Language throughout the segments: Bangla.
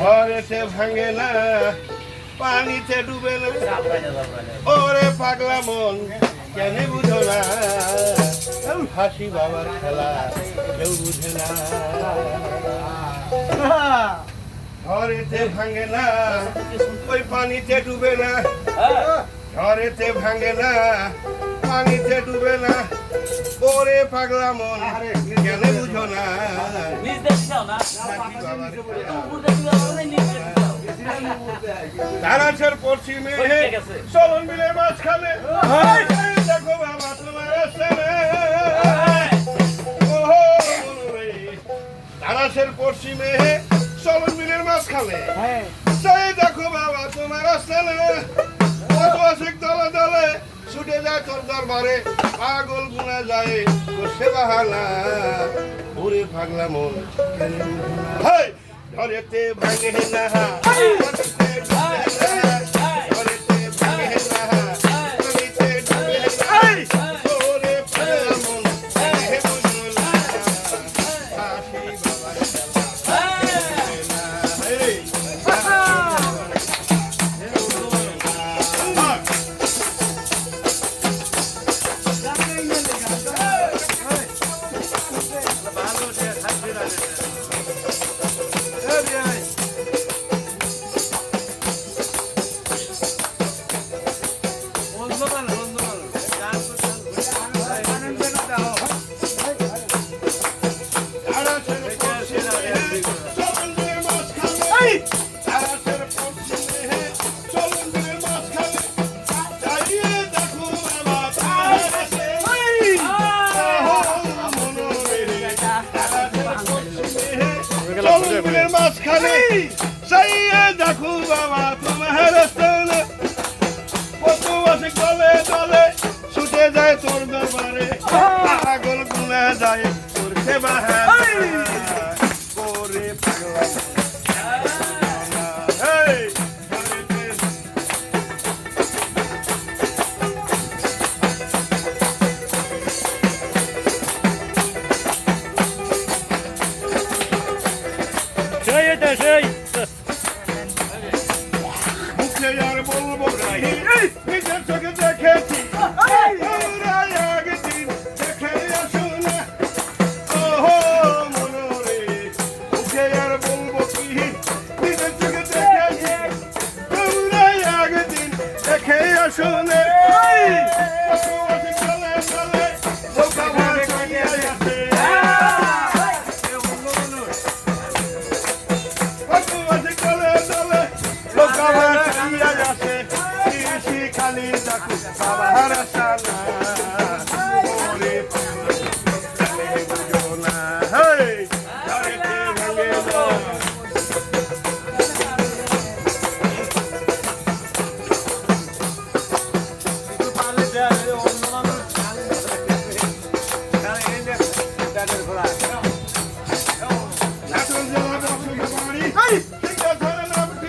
ঘরেতে ভাঙে না, পানিতে ডুবে না। ওরে পাগলা মন, কেন বুঝো না? হাসি বাবার খেলা, কেউ বুঝে না। ঘরেতে ভাঙে না, ওই পানিতে ডুবে না। ঘরেতে ভাঙে না, পানিতে ডুবে না। ওরে পাগলা মন, কেন তারাছের পশ্চিমে চলন বিলের মাঝখানে। দেখো বাবা, তোমার আসলে। ওহো রে। তারাছের পশ্চিমে চলন বিলের মাঝখানে। সেই দেখো বাবা, তোমার আসলে। কত আশিক দলে দলে। ছুটে যায় তোর দরবারে, পাগল গুনা যায় সে বাহানা ওরে পাগলা মন কেন বুঝো না? হেই! ধরেতে ভাঙে না চলনের সাইয়ে দেখো বাবা তোমার স্থান। কত আছে গলে গলে ছুটে যায় তোর দরবারে। পাগল গুনা যায় তোর সেবা করে সেই মুখে আর বলব নিজের চোখে দেখেছি। ওরাই দেখো বাবার সানা ওরে চলে বুঝো না হেই ধরেতে ভেঙে না এখন জেলা বসুধ বাড়ি সিংহা ধরে নামটি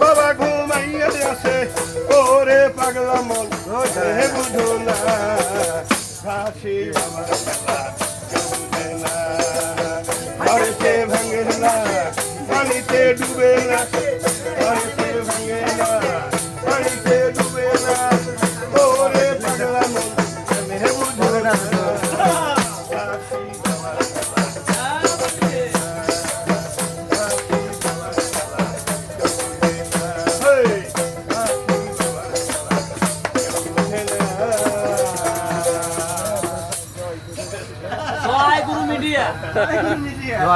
বাবা ঘুমাইয়া আছে ওরে পাগলা মন। হে বুঝো না হাসি বাবা ভাঙে না, পানিতে ডুবে না ับ